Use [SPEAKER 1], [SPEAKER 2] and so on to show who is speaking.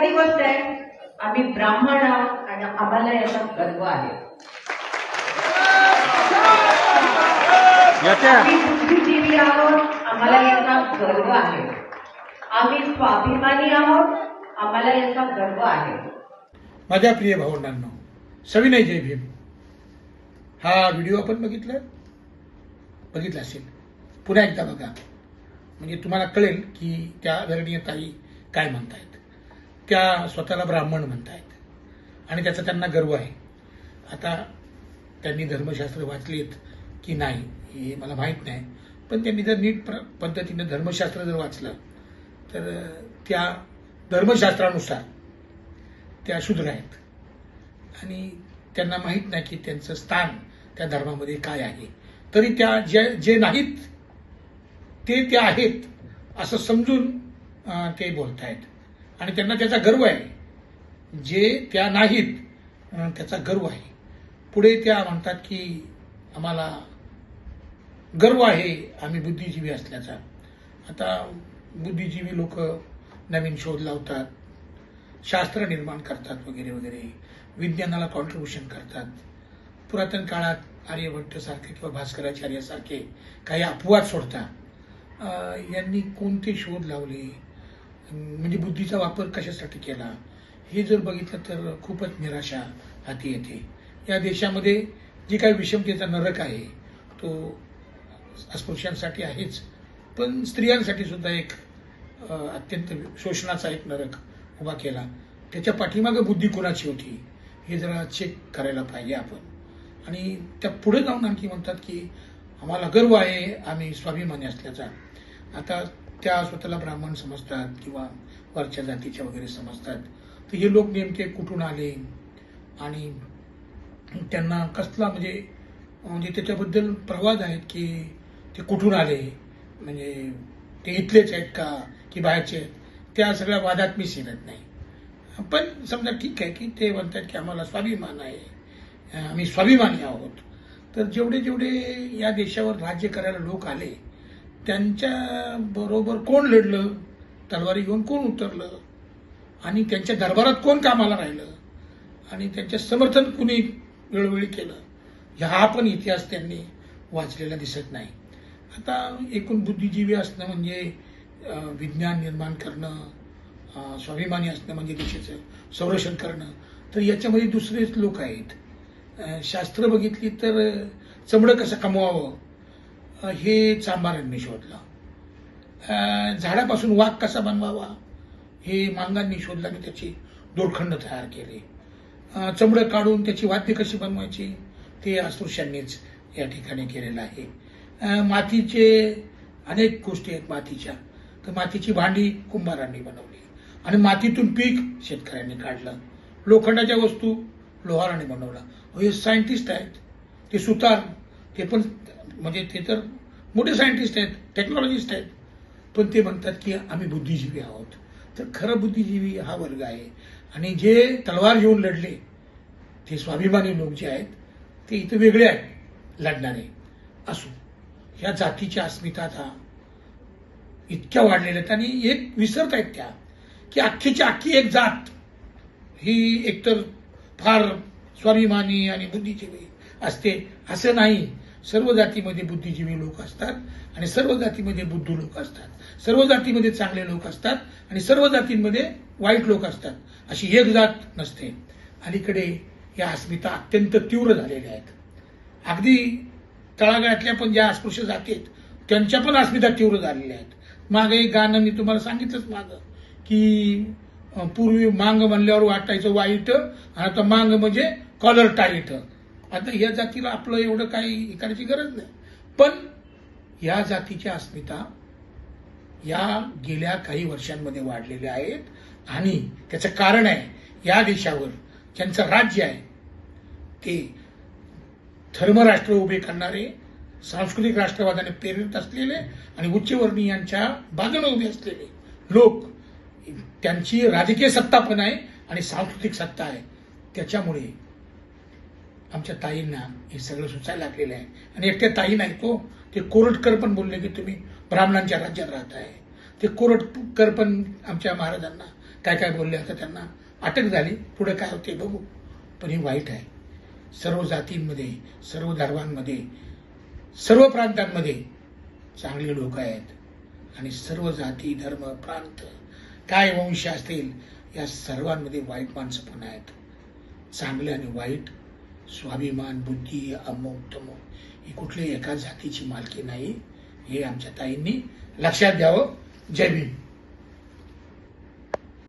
[SPEAKER 1] खरी गोष्ट आहे आम्ही ब्राह्मण आहोत आणि आम्हाला याचा गर्व आहे. आम्ही बुद्धिजीवी आहोत आम्हाला याचा गर्व आहे. आम्ही स्वाभिमानी आहोत आम्हाला याचा गर्व आहे.
[SPEAKER 2] माझ्या प्रिय भावंडांनो सविनय जय भीम. हा व्हिडिओ आपण बघितला? बघितला असेल. पुन्हा एकदा बघा. म्हणजे तुम्हाला कळेल की त्या आदरणीय ताई काय म्हणतायत. त्या स्वतःला ब्राह्मण म्हणतायत. आणि त्याचा त्यांना गर्व आहे. आता त्यांनी धर्मशास्त्र वाचलीत की नाही हे मला माहीत नाही. पण त्यांनी जर नीट प्र पद्धतीनं धर्मशास्त्र जर वाचलं तर त्या धर्मशास्त्रानुसार त्या शूद्र आहेत. आणि त्यांना माहीत नाही की त्यांचं स्थान त्या धर्मामध्ये काय आहे. तरी त्या जे जे नाहीत ते त्या आहेत असं समजून ते बोलत आहेत आणि त्यांना त्याचा गर्व आहे. जे त्या नाहीत त्याचा गर्व आहे. पुढे त्या म्हणतात की आम्हाला गर्व आहे आम्ही बुद्धिजीवी असल्याचा. आता बुद्धिजीवी लोक नवीन शोध लावतात शास्त्र निर्माण करतात वगैरे वगैरे. विज्ञानाला कॉन्ट्रीब्युशन करतात. पुरातन काळात आर्यभट्टसारखे किंवा भास्कराचार्यासारखे काही अपवाद सोडता यांनी कोणते शोध लावले? म्हणजे बुद्धीचा वापर कशासाठी केला? हे जर बघितलं तर खूपच निराशा हाती येते. या देशामध्ये जी काही विषमतेचा नरक आहे तो अस्पृश्यांसाठी आहेच. पण स्त्रियांसाठी सुद्धा एक अत्यंत शोषणाचा एक नरक उभा केला. त्याच्या पाठीमागं बुद्धी कुणाची होती? हे जरा चेक करायला पाहिजे आपण. आणि त्या पुढे जाऊन आणखी म्हणतात की आम्हाला गर्व आहे आम्ही स्वाभिमानी असल्याचा. आता त्या स्वतःला ब्राह्मण समजतात किंवा वरच्या जातीच्या वगैरे समजतात. तर हे लोक नेमके कुठून आले आणि त्यांना कसला म्हणजे म्हणजे त्याच्याबद्दल प्रवाद आहेत की ते कुठून आले? म्हणजे ते इथलेच आहेत का की बाहेरचे आहेत? त्या सगळ्या वादात मी शिरत नाही. पण समजा ठीक आहे की ते म्हणतात की आम्हाला स्वाभिमान आहे. आम्ही स्वाभिमानी आहोत. तर जेवढे जेवढे या देशावर राज्य करायला लोक आले त्यांच्या बरोबर कोण लढलं? तलवारी घेऊन कोण उतरलं? आणि त्यांच्या दरबारात कोण कामाला राहिलं? आणि त्यांचे समर्थन कुणी वेळोवेळी केलं? हा पण इतिहास त्यांनी वाचलेला दिसत नाही. आता एकूण बुद्धिजीवी असणं म्हणजे विज्ञान निर्माण करणं स्वाभिमानी असणं म्हणजे देशाचं संरक्षण करणं. तर याच्यामध्ये दुसरेच लोक आहेत. शास्त्र बघितली तर चमडं कसं कमवावं? हे चांभारांनी शोधलं. झाडापासून वाघ कसा बनवावा? हे मांगांनी शोधलं आणि त्याची दोरखंड तयार केले. चमडं काढून त्याची वाद्य कशी बनवायची? ते अस्पृश्यांनीच या ठिकाणी केलेलं आहे. मातीचे अनेक गोष्टी आहेत मातीच्या. तर मातीची भांडी कुंभारांनी बनवली. आणि मातीतून पीक शेतकऱ्यांनी काढलं. लोखंडाच्या वस्तू लोहाराने बनवला. हे सायंटिस्ट आहेत. ते सुतार ते पण म्हणजे ते तर मोठे सायंटिस्ट आहेत टेक्नॉलॉजिस्ट आहेत पण ते म्हणतात की आम्ही बुद्धिजीवी आहोत. तर खरं बुद्धिजीवी हा वर्ग आहे. आणि जे तलवार घेऊन लढले ते स्वाभिमानी लोक जे आहेत ते इथं वेगळे आहेत लढणारे. असो ह्या जातीच्या अस्मिता आता इतक्या वाढलेल्या आहेत. आणि एक विसरत आहेत त्या की अख्खीची अख्खी एक जात ही एकतर फार स्वाभिमानी आणि बुद्धिजीवी असते असं नाही. सर्व जातीमध्ये बुद्धिजीवी लोक असतात आणि सर्व जातीमध्ये बुद्धू लोक असतात. सर्व जातीमध्ये चांगले लोक असतात आणि सर्व जातींमध्ये वाईट लोक असतात. अशी एक जात नसते. अलीकडे या अस्मिता अत्यंत तीव्र झालेल्या आहेत. अगदी तळागाळातल्या पण ज्या अस्पृश्य जाती आहेत त्यांच्या पण अस्मिता तीव्र झालेल्या आहेत. मागे एक गाणं मी तुम्हाला सांगितलंच मागं की पूर्वी मांग म्हणल्यावर वाटायचं वाईट आणि आता मांग म्हणजे कॉलर टाईट आता या जातीला आपलं एवढं काही करायची गरज नाही. पण या जातीच्या अस्मिता या गेल्या काही वर्षांमध्ये वाढलेल्या आहेत आणि त्याचं कारण आहे या देशावर ज्यांचं राज्य आहे ते धर्मराष्ट्र उभे करणारे सांस्कृतिक राष्ट्रवादाने प्रेरित असलेले आणि उच्चवर्णीयांच्या बाजूने उभे असलेले लोक त्यांची राजकीय सत्ता पण आहे आणि सांस्कृतिक सत्ता आहे. त्याच्यामुळे आमच्या ताईंना हे सगळं सुचायला लागलेलं आहे. आणि एकट्या ताई नाही तो हो. ते कोरटकर पण बोलले की तुम्ही ब्राह्मणांच्या राज्यात राहत आहे ते कोरटकर पण आमच्या महाराजांना काय काय बोलले आता त्यांना अटक झाली. पुढे काय होते बघू. पण हे वाईट आहे. सर्व जातींमध्ये सर्व धर्मांमध्ये सर्व प्रांतांमध्ये चांगले लोक आहेत. आणि सर्व जाती धर्म प्रांत काय वंश असतील या सर्वांमध्ये वाईट माणसं पण आहेत. चांगले आणि वाईट स्वाभिमान बुद्धी अमुक तमुक ही कुठली एका जातीची मालकी नाही. हे आमच्या ताईंनी लक्षात द्यावं जय भीम.